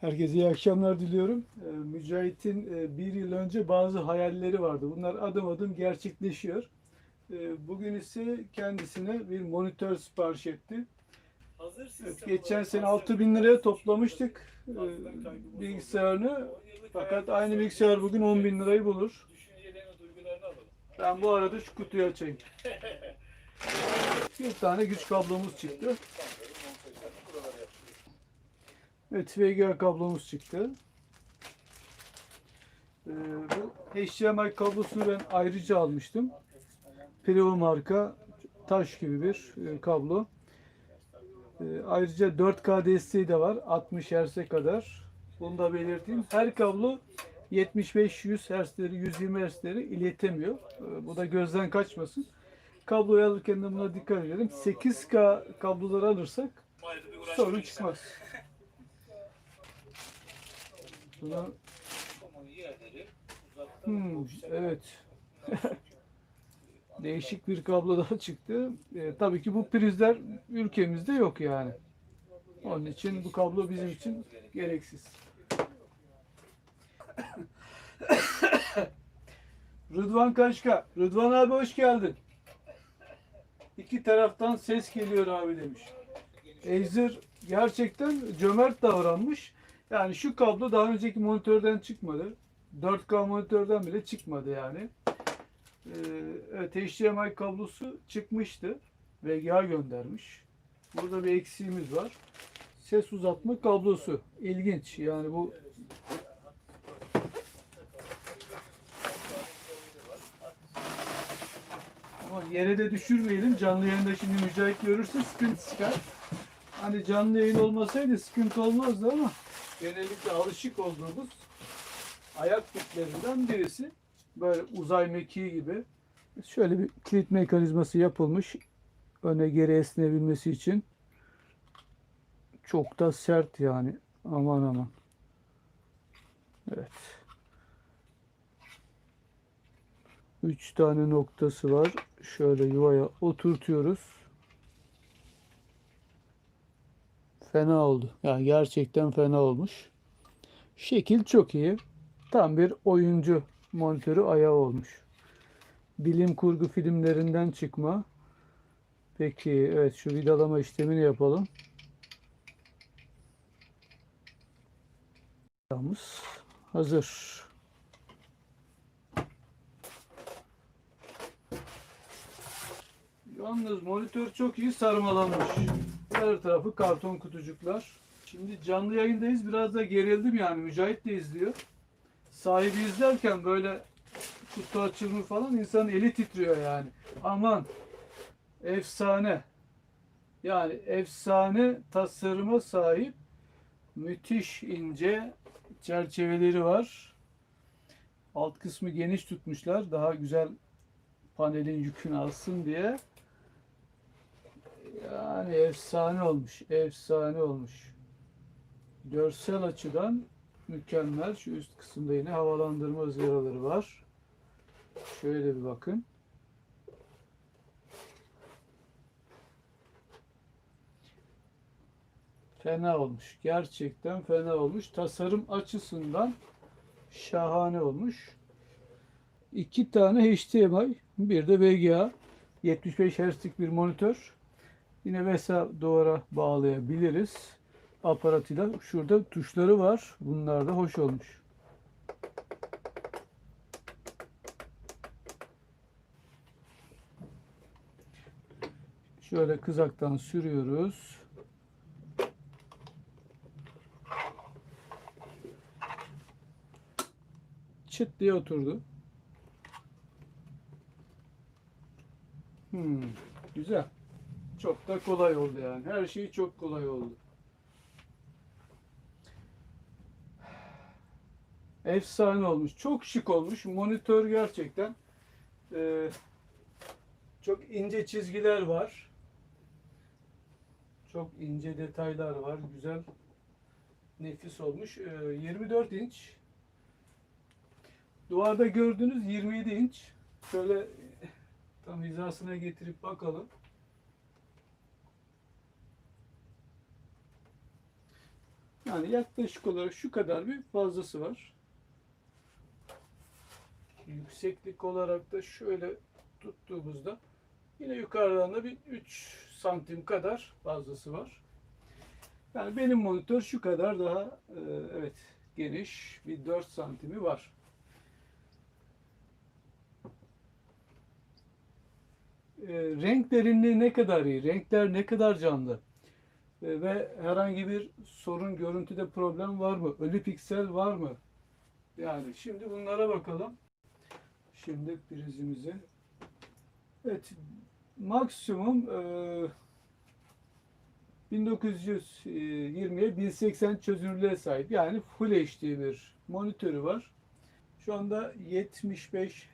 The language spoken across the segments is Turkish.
Herkese iyi akşamlar diliyorum. Ee, Mücahit'in e, bir yıl önce bazı hayalleri vardı. Bunlar adım adım gerçekleşiyor. Ee, Bugün ise kendisine bir monitör sipariş etti. Hazır Evet, geçen sene hazır 6 bin liraya toplamıştık e, kaybımız bilgisayarını. Fakat aynı bilgisayar bugün 10 bin lirayı bulur. Ben bu arada şu kutuyu açayım. Bir tane güç kablomuz çıktı. Evet VGA kablomuz çıktı. Ee, bu HDMI kablosunu ben ayrıca almıştım. Preo marka taş gibi bir e, kablo. Ee, ayrıca 4K desteği de var 60 Hz'e kadar. Bunu da belirteyim. Her kablo 75-100 Hz'leri, 120 Hz'leri iletemiyor. Ee, bu da gözden kaçmasın. Kabloyu alırken de buna dikkat edelim. 8K kabloları alırsak sorun çıkmaz. Uzaktan Hmm, evet. Değişik bir kablo daha çıktı. Ee, tabii ki bu prizler ülkemizde yok yani. Onun için bu kablo bizim için gereksiz. Rıdvan Kaşka. Rıdvan abi hoş geldin. İki taraftan ses geliyor abi demiş. Acer gerçekten cömert davranmış. Yani şu kablo daha önceki monitörden çıkmadı. 4K monitörden bile çıkmadı yani. Ee, evet HDMI kablosu çıkmıştı. VGA göndermiş. Burada bir eksiğimiz var. Ses uzatma kablosu. İlginç. Yani bu ama yere de düşürmeyelim. Canlı yayında şimdi Mücahit görürse sıkıntı çıkar. Hani canlı yayın olmasaydı sıkıntı olmazdı ama genellikle alışık olduğumuz ayak tiplerinden birisi. Böyle uzay mekiği gibi. Şöyle bir kilit mekanizması yapılmış. Öne geri esnebilmesi için. Çok da sert yani. Aman aman. Evet. Üç tane noktası var. Şöyle yuvaya oturtuyoruz. Fena oldu. Yani gerçekten fena olmuş. Şekil çok iyi. Tam bir oyuncu monitörü ayağı olmuş. Bilim kurgu filmlerinden çıkma. Peki evet şu vidalama işlemini yapalım. Vidamız hazır. Yalnız monitör çok iyi sarmalanmış. Her tarafı karton kutucuklar. Şimdi canlı yayındayız. Biraz da gerildim yani. Mücahit de izliyor. Sahibi izlerken böyle kutu açılımı falan insanın eli titriyor yani. Aman efsane. Yani efsane tasarıma sahip müthiş ince çerçeveleri var. Alt kısmı geniş tutmuşlar. Daha güzel panelin yükünü alsın diye. Yani efsane olmuş. Efsane olmuş. Görsel açıdan mükemmel. Şu üst kısımda yine havalandırma ızgaraları var. Şöyle bir bakın. Fena olmuş. Gerçekten fena olmuş. Tasarım açısından şahane olmuş. İki tane HDMI, bir de VGA. 75 Hz'lik bir monitör. Yine VESA duvara bağlayabiliriz. Aparatıyla. Şurada tuşları var. Bunlar da hoş olmuş. Şöyle kızaktan sürüyoruz. Çıt diye oturdu. Hmm, güzel. Çok da kolay oldu yani. Her şey çok kolay oldu. Efsane olmuş. Çok şık olmuş. Monitör gerçekten e, çok ince çizgiler var. Çok ince detaylar var. Güzel. Nefis olmuş. E, 24 inç. Duvarda gördüğünüz 27 inç. Şöyle tam hizasına getirip bakalım. Yani yaklaşık olarak şu kadar bir fazlası var. Yükseklik olarak da şöyle tuttuğumuzda yine yukarıdan da bir 3 santim kadar fazlası var. Yani benim monitör şu kadar daha e, evet geniş bir 4 santimi var. E, renk derinliği ne kadar iyi, renkler ne kadar canlı ve herhangi bir sorun, görüntüde problem var mı, ölü piksel var mı? Yani şimdi bunlara bakalım. Şimdi prizimizi. Evet, maksimum e, 1920'ye 1080 çözünürlüğe sahip. Yani Full HD bir monitörü var. Şu anda 75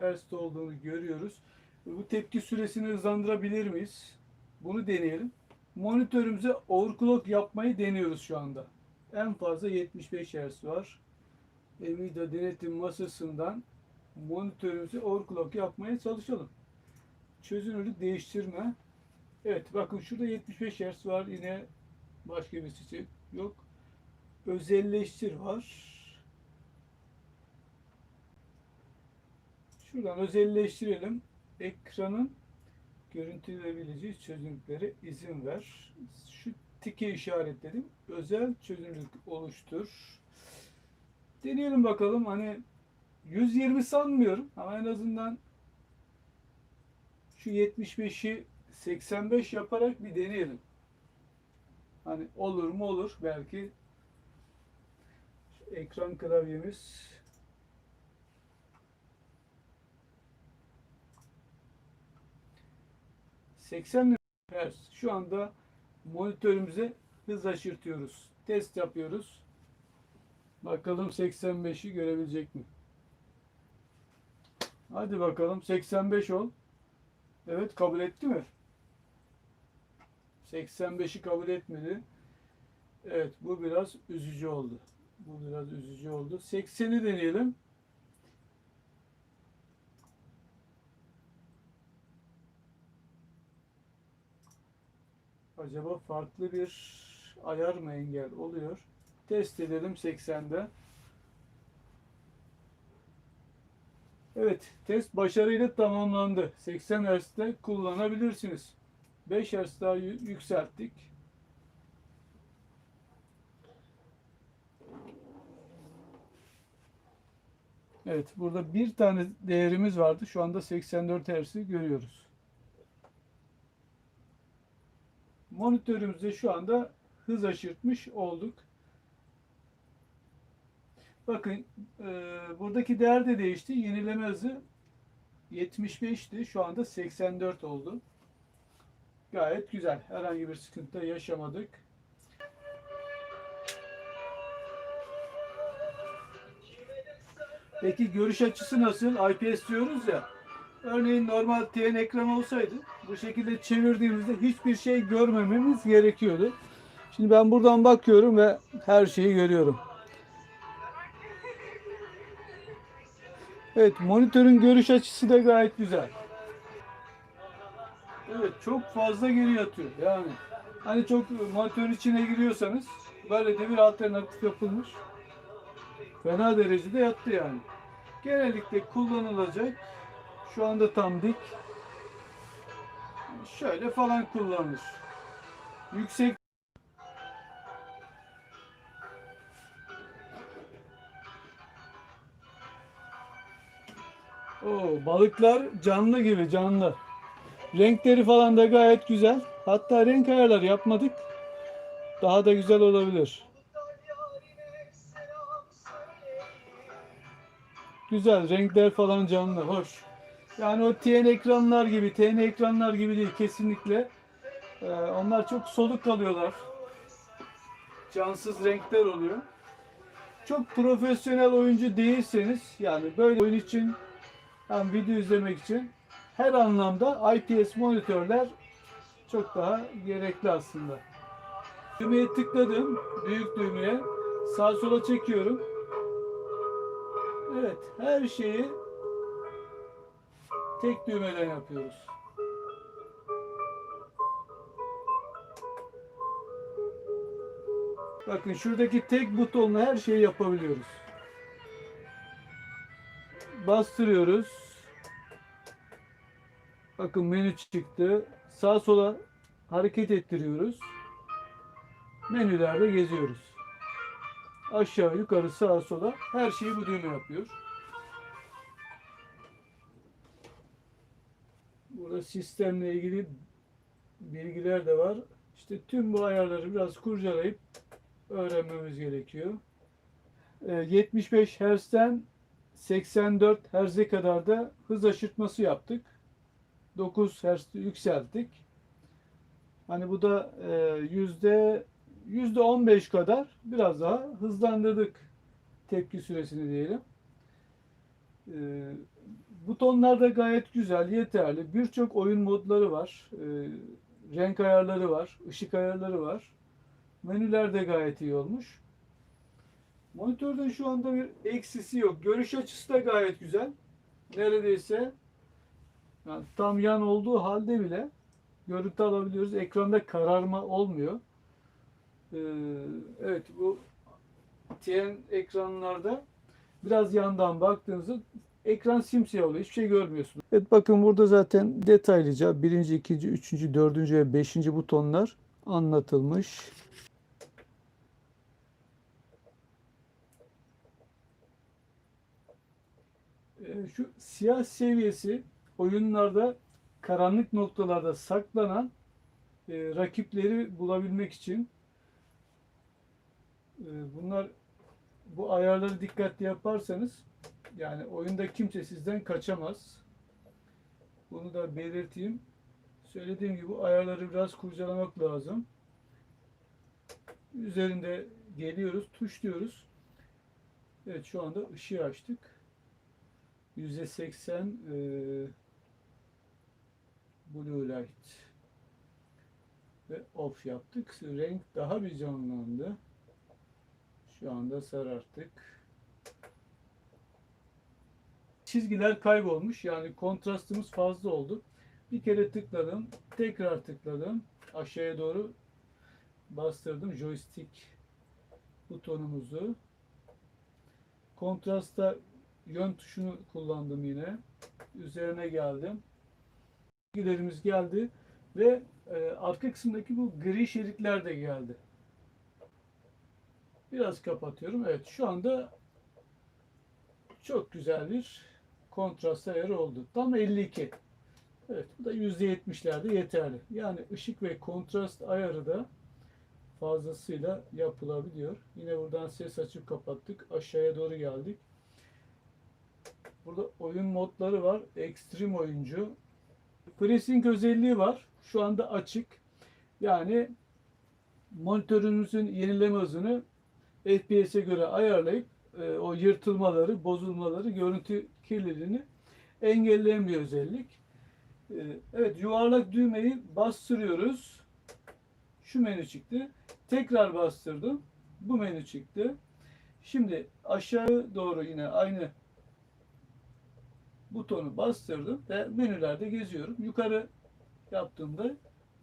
Hz olduğunu görüyoruz. Bu tepki süresini hızlandırabilir miyiz? Bunu deneyelim. Monitörümüze overclock yapmayı deniyoruz şu anda. En fazla 75 Hz var. Nvidia denetim masasından monitörümüzü overclock yapmaya çalışalım. Çözünürlük değiştirme. Evet bakın şurada 75 Hz var yine başka bir seçenek yok. Özelleştir var. Şuradan özelleştirelim. Ekranın görüntüleyebileceği çözünürlüklere izin ver. Şu tike işaretledim. Özel çözünürlük oluştur. Deneyelim bakalım. Hani 120 sanmıyorum ama en azından şu 75'i 85 yaparak bir deneyelim. Hani olur mu olur belki ekran klavyemiz ...80 Hz. Şu anda monitörümüze hız aşırtıyoruz. Test yapıyoruz. Bakalım 85'i görebilecek mi? Hadi bakalım 85 ol. Evet kabul etti mi? 85'i kabul etmedi. Evet bu biraz üzücü oldu. Bu biraz üzücü oldu. 80'i deneyelim. Acaba farklı bir ayar mı engel oluyor? Test edelim 80'de. Evet, test başarıyla tamamlandı. 80 Hz'de kullanabilirsiniz. 5 Hz daha yü- yükselttik. Evet, burada bir tane değerimiz vardı. Şu anda 84 Hz'i görüyoruz. Monitörümüzde şu anda hız aşırtmış olduk. Bakın e, buradaki değer de değişti. Yenileme hızı 75'ti. Şu anda 84 oldu. Gayet güzel. Herhangi bir sıkıntı yaşamadık. Peki görüş açısı nasıl? IPS diyoruz ya. Örneğin normal TN ekran olsaydı bu şekilde çevirdiğimizde hiçbir şey görmememiz gerekiyordu. Şimdi ben buradan bakıyorum ve her şeyi görüyorum. Evet, monitörün görüş açısı da gayet güzel. Evet, çok fazla geri yatıyor. Yani hani çok monitörün içine giriyorsanız böyle de bir alternatif yapılmış. Fena derecede yattı yani. Genellikle kullanılacak. Şu anda tam dik. Şöyle falan kullanılır. Yüksek Oo, balıklar canlı gibi canlı. Renkleri falan da gayet güzel. Hatta renk ayarları yapmadık. Daha da güzel olabilir. Güzel renkler falan canlı, hoş. Yani o TN ekranlar gibi, TN ekranlar gibi değil kesinlikle. Ee, onlar çok soluk kalıyorlar. Cansız renkler oluyor. Çok profesyonel oyuncu değilseniz yani böyle oyun için hem video izlemek için her anlamda IPS monitörler çok daha gerekli aslında. Düğmeye tıkladım. Büyük düğmeye. Sağ sola çekiyorum. Evet. Her şeyi tek düğmeden yapıyoruz. Bakın şuradaki tek butonla her şeyi yapabiliyoruz. Bastırıyoruz. Bakın menü çıktı. Sağa sola hareket ettiriyoruz. Menülerde geziyoruz. Aşağı yukarı sağa sola her şeyi bu düğme yapıyor. Sistemle ilgili bilgiler de var. İşte tüm bu ayarları biraz kurcalayıp öğrenmemiz gerekiyor. Ee, 75 Hz'den 84 Hz'e kadar da hız aşırtması yaptık. 9 Hz yükselttik. Hani bu da e, yüzde yüzde 15 kadar biraz daha hızlandırdık tepki süresini diyelim. Butonlar da gayet güzel, yeterli. Birçok oyun modları var. Ee, renk ayarları var, ışık ayarları var. Menüler de gayet iyi olmuş. Monitörde şu anda bir eksisi yok. Görüş açısı da gayet güzel. Neredeyse yani tam yan olduğu halde bile görüntü alabiliyoruz. Ekranda kararma olmuyor. Ee, evet bu TN ekranlarda biraz yandan baktığınızda ekran simsiyah oluyor. Hiçbir şey görmüyorsunuz. Evet bakın burada zaten detaylıca birinci, ikinci, üçüncü, dördüncü ve beşinci butonlar anlatılmış. Ee, Şu siyah seviyesi oyunlarda karanlık noktalarda saklanan e, rakipleri bulabilmek için e, bunlar bu ayarları dikkatli yaparsanız yani oyunda kimse sizden kaçamaz. Bunu da belirteyim. Söylediğim gibi ayarları biraz kurcalamak lazım. Üzerinde geliyoruz, tuşluyoruz. Evet şu anda ışığı açtık. %80 e, Blue Light ve off yaptık. Renk daha bir canlandı. Şu anda sararttık. Çizgiler kaybolmuş. Yani kontrastımız fazla oldu. Bir kere tıkladım. Tekrar tıkladım. Aşağıya doğru bastırdım joystick butonumuzu. Kontrasta yön tuşunu kullandım yine. Üzerine geldim. Çizgilerimiz geldi ve e, arka kısımdaki bu gri şeritler de geldi. Biraz kapatıyorum. Evet şu anda çok güzel bir kontrast ayarı oldu. Tam 52. Evet bu da %70'lerde yeterli. Yani ışık ve kontrast ayarı da fazlasıyla yapılabiliyor. Yine buradan ses açıp kapattık. Aşağıya doğru geldik. Burada oyun modları var. Ekstrem oyuncu. FreeSync özelliği var. Şu anda açık. Yani monitörünüzün yenileme hızını FPS'e göre ayarlayıp e, o yırtılmaları, bozulmaları, görüntü kirliliğini engelleyen bir özellik. E, evet yuvarlak düğmeyi bastırıyoruz. Şu menü çıktı. Tekrar bastırdım. Bu menü çıktı. Şimdi aşağı doğru yine aynı butonu bastırdım ve menülerde geziyorum. Yukarı yaptığımda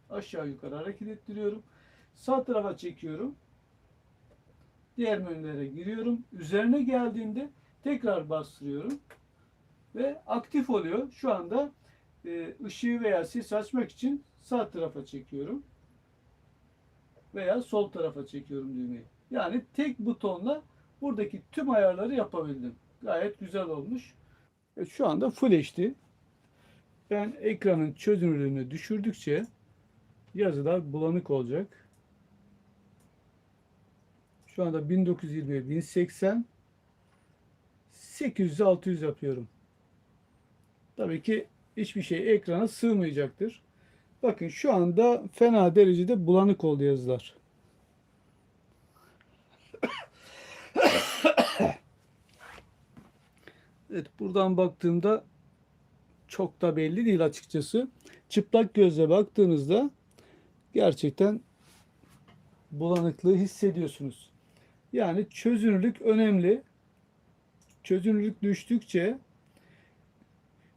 aşağı yukarı hareket ettiriyorum. Sağ tarafa çekiyorum. Diğer menülere giriyorum. Üzerine geldiğimde tekrar bastırıyorum. Ve aktif oluyor. Şu anda e, ışığı veya ses açmak için sağ tarafa çekiyorum. Veya sol tarafa çekiyorum düğmeyi. Yani tek butonla buradaki tüm ayarları yapabildim. Gayet güzel olmuş. E, şu anda Full HD. Ben ekranın çözünürlüğünü düşürdükçe yazılar bulanık olacak. Şu anda 1920 1080 800 600 yapıyorum. Tabii ki hiçbir şey ekrana sığmayacaktır. Bakın şu anda fena derecede bulanık oldu yazılar. Evet buradan baktığımda çok da belli değil açıkçası. Çıplak gözle baktığınızda gerçekten bulanıklığı hissediyorsunuz. Yani çözünürlük önemli. Çözünürlük düştükçe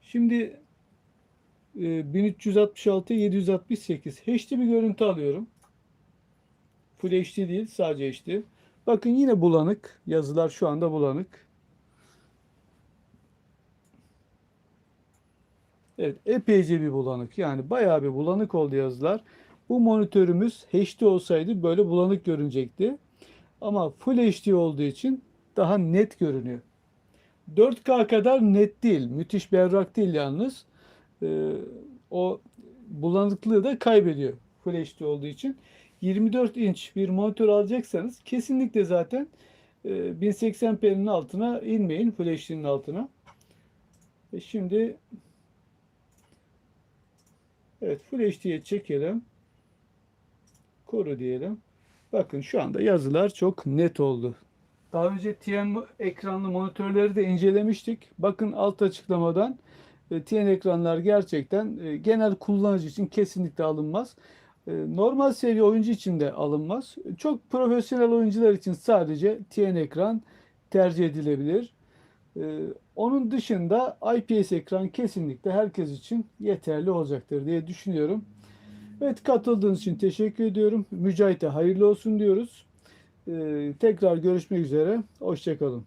şimdi e, 1366 768 HD bir görüntü alıyorum. Full HD değil sadece HD. Bakın yine bulanık. Yazılar şu anda bulanık. Evet epeyce bir bulanık. Yani bayağı bir bulanık oldu yazılar. Bu monitörümüz HD olsaydı böyle bulanık görünecekti. Ama Full HD olduğu için daha net görünüyor. 4K kadar net değil. Müthiş berrak değil yalnız. Ee, o bulanıklığı da kaybediyor Full HD olduğu için. 24 inç bir monitör alacaksanız kesinlikle zaten e, 1080p'nin altına inmeyin. Full HD'nin altına. E şimdi evet Full HD'ye çekelim. Koru diyelim. Bakın şu anda yazılar çok net oldu. Daha önce TN ekranlı monitörleri de incelemiştik. Bakın alt açıklamadan e, TN ekranlar gerçekten e, genel kullanıcı için kesinlikle alınmaz. E, Normal seviye oyuncu için de alınmaz. Çok profesyonel oyuncular için sadece TN ekran tercih edilebilir. Onun dışında IPS ekran kesinlikle herkes için yeterli olacaktır diye düşünüyorum. Evet katıldığınız için teşekkür ediyorum. Mücahit'e hayırlı olsun diyoruz. Ee, tekrar görüşmek üzere. Hoşçakalın.